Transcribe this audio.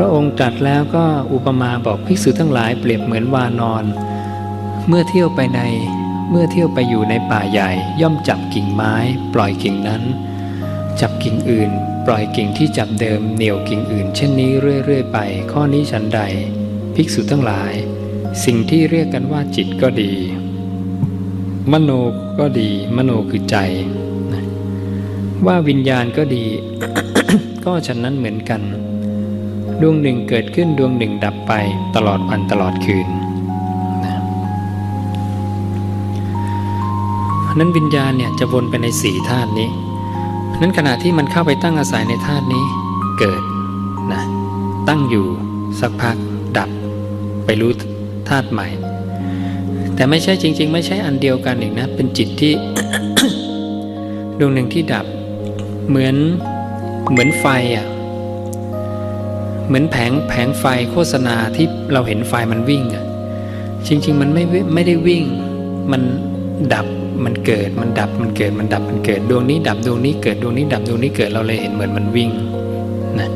พระองค์ตรัสแล้วก็อุปมาบอกภิกษุทั้งหลายเปรียบเหมือนวานอน เมื่อเที่ยวไปในเมื่อเที่ยวไปอยู่ในป่าใหญ่ ย่อมจับกิ่งไม้ ปล่อยกิ่งนั้น จับกิ่งอื่น ปล่อยกิ่งที่จับเดิมเหนี่ยวกิ่งอื่น เช่นนี้เรื่อยๆ ไป ข้อนี้ฉันใด ภิกษุทั้งหลาย สิ่งที่เรียกกันว่าจิตก็ดี มโนก็ดี มโนคือใจ ว่าวิญญาณก็ดี ก็ฉะนั้นเหมือนกัน ดวงหนึ่งเกิดขึ้นดวงหนึ่งดับไปตลอดวันตลอดคืนนั้นวิญญาณเนี่ยจะวนไปในสี่ธาตุนี้ นั้นขณะที่มันเข้าไปตั้งอาศัยในธาตุนี้ เกิดนะตั้งอยู่สักพักดับ ไปรู้ธาตุใหม่ แต่ไม่ใช่จริง ๆ ไม่ใช่อันเดียวกันอีกนะ เป็นจิตที่ดวงหนึ่งที่ดับ เหมือนเหมือนไฟอะ เหมือนแผงแผงไฟโฆษณาที่เราเห็นไฟมันวิ่งอะจริง ๆ มันไม่ไม่ได้วิ่ง มันดับมันเกิดมันดับมันเกิดมันดับมันเกิดดวงนี้ดับดวงนี้เกิดดวงนี้ดับดวงนี้เกิดเราเลยเห็นเหมือนมันวิ่งนะ